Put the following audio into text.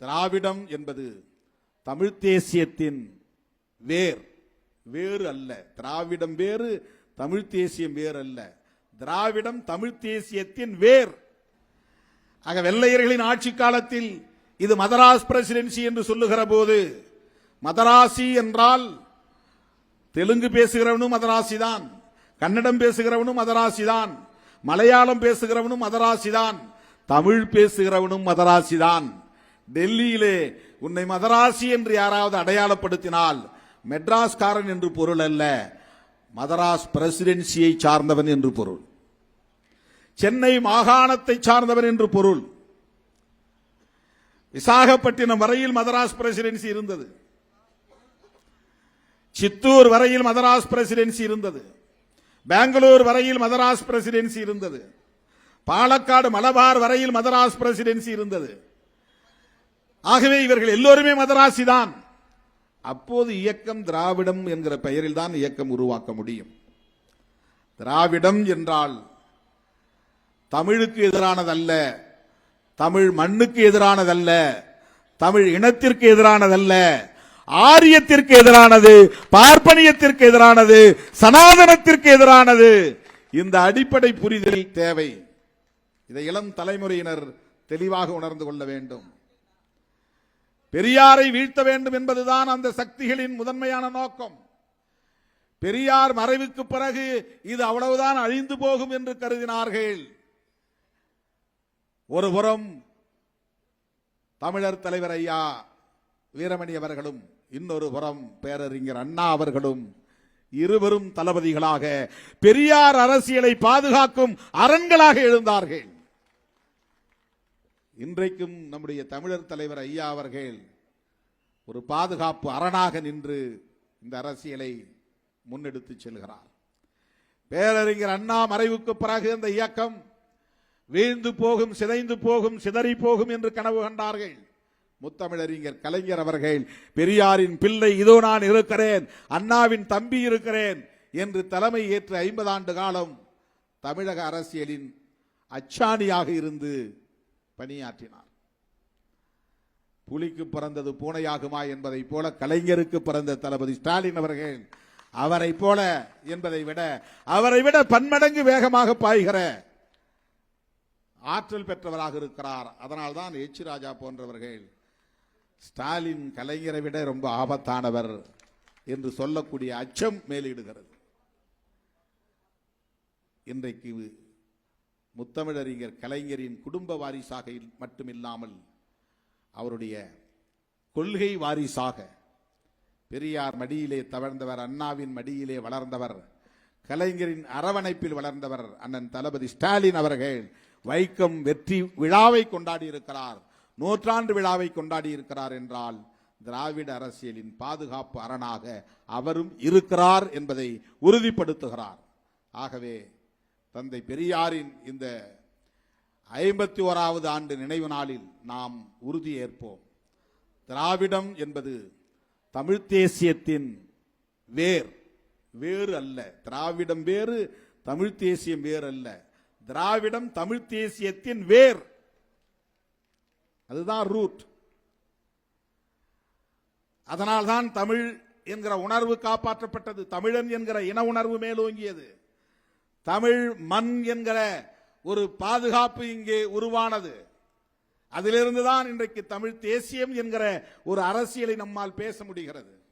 திராவிடம் என்பது தமிழ் தேசியத்தின் வேர் வேறு அல்ல. திராவிடம் வேறு தமிழ் தேசியம் வேறு அல்ல. திராவிடம் தமிழ் தேசியத்தின் வேர். ஆக வெள்ளையர்களின் ஆட்சி காலத்தில் இது மதராஸ் பிரசிடென்சி என்று சொல்லுகிற போது மதராசி என்றால் தெலுங்கு பேசுகிறவனும் மதராசி தான் கன்னடம் பேசுகிறவனும் மதராசி தான் மலையாளம் பேசுகிறவனும் மதராசி தான் தமிழ் பேசுகிறவனும் மதராசி தான். டெல்லியிலே உன்னை மதராசி என்று யாராவது அடையாளப்படுத்தினால் மெட்ராஸ்காரன் என்று பொருள் அல்ல மதராஸ் பிரசிடென்சியை சார்ந்தவன் என்று பொருள். சென்னை மாகாணத்தை சார்ந்தவன் என்று பொருள். விசாகப்பட்டினம் வரையில் மதராஸ் பிரசிடென்சி இருந்தது. சித்தூர் வரையில் மதராஸ் பிரசிடென்சி இருந்தது. பெங்களூர் வரையில் மதராஸ் பிரசிடென்சி இருந்தது. பாலக்காடு மலபார் வரையில் மதராஸ் பிரசிடென்சி இருந்தது. ஆகவே இவர்கள் எல்லோருமே மதராசி தான் அப்போது இயக்கம் திராவிடம் என்கிற பெயரில் தான் இயக்கம் உருவாக்க முடியும். திராவிடம் என்றால் தமிழுக்கு எதிரானதல்ல தமிழ் மண்ணுக்கு எதிரானதல்ல தமிழ் இனத்திற்கு எதிரானதல்ல ஆரியத்திற்கு எதிரானது பார்ப்பனியத்திற்கு எதிரானது சனாதனத்திற்கு எதிரானது. இந்த அடிப்படை புரிதல் தேவை. இதை இளம் தலைமுறையினர் தெளிவாக உணர்ந்து கொள்ள வேண்டும். பெரியாரை வீழ்த்த வேண்டும் என்பதுதான் அந்த சக்திகளின் முதன்மையான நோக்கம். பெரியார் மறைவுக்கு பிறகு இது அவ்வளவுதான் அழிந்து போகும் என்று கருதினார்கள். ஒருபுறம் தமிழர் தலைவர் ஐயா வீரமணி அவர்களும் இன்னொரு புறம் பேரறிஞர் அண்ணா அவர்களும் இருவரும் தளபதிகளாக பெரியார் அரசியலை பாதுகாக்கும் அரண்களாக எழுந்தார்கள். இன்றைக்கும் நம்முடைய தமிழர் தலைவர் ஐயா அவர்கள் ஒரு பாதுகாப்பு அரணாக நின்று இந்த அரசியலை முன்னெடுத்து செல்கிறார். பேரறிஞர் அண்ணா மறைவுக்கு பிறகு அந்த இயக்கம் வீழ்ந்து போகும் சிதைந்து போகும் சிதறி போகும் என்று கனவு கண்டார்கள். முத்தமிழறிஞர் கலைஞர் அவர்கள் பெரியாரின் பிள்ளை இதோ நான் இருக்கிறேன் அண்ணாவின் தம்பி இருக்கிறேன் என்று தலைமை ஏற்று ஐம்பது ஆண்டு காலம் தமிழக அரசியலின் அச்சாணியாக இருந்து பணியாற்றினார். புலிக்கு பிறந்தது பூனையாகுமா என்பதைப் போல கலைஞருக்கு பிறந்த தளபதி ஸ்டாலின் அவர்கள் அவரை போல என்பதை விட அவரை விட பன்மடங்கு வேகமாக பாய்கிற ஆற்றல் பெற்றவராக இருக்கிறார். அதனால்தான் எச் ராஜா போன்றவர்கள் ஸ்டாலின் கலைஞரை விட ரொம்ப ஆபத்தானவர் என்று சொல்லக்கூடிய அச்சம் மேலிடுகிறது. இன்றைக்கு முத்தமிழறிஞர் கலைஞரின் குடும்ப வாரிசாக மட்டுமில்லாமல் அவருடைய கொள்கை வாரிசாக பெரியார் மடியிலே தவழ்ந்தவர் அண்ணாவின் மடியிலே வளர்ந்தவர் கலைஞரின் அரவணைப்பில் வளர்ந்தவர் அண்ணன் தளபதி ஸ்டாலின் அவர்கள் வைக்கம் வெற்றி விழாவை கொண்டாடி இருக்கிறார் நூற்றாண்டு விழாவை கொண்டாடி இருக்கிறார் என்றால் திராவிட அரசியலின் பாதுகாப்பு அரணாக அவரும் இருக்கிறார் என்பதை உறுதிப்படுத்துகிறார். ஆகவே தந்தை பெரியாரின் இந்த ஐம்பத்தி ஓராவது ஆண்டு நினைவு நாளில் நாம் உறுதியேற்போம் திராவிடம் என்பது தமிழ் தேசியத்தின் வேர் வேறு அல்ல. திராவிடம் வேறு தமிழ் தேசியம் வேறு அல்ல. திராவிடம் தமிழ் தேசியத்தின் வேர். அதுதான் ரூட் அதனால்தான் தமிழ் என்கிற உணர்வு காப்பாற்றப்பட்டது. தமிழன் என்கிற இன உணர்வு மேலோங்கியது. தமிழ் மண் என்கிற ஒரு பாதுகாப்பு இங்கே உருவானது. அதிலிருந்துதான் இன்றைக்கு தமிழ் தேசியம் என்கிற ஒரு அரசியலை நம்மால் பேச முடிகிறது.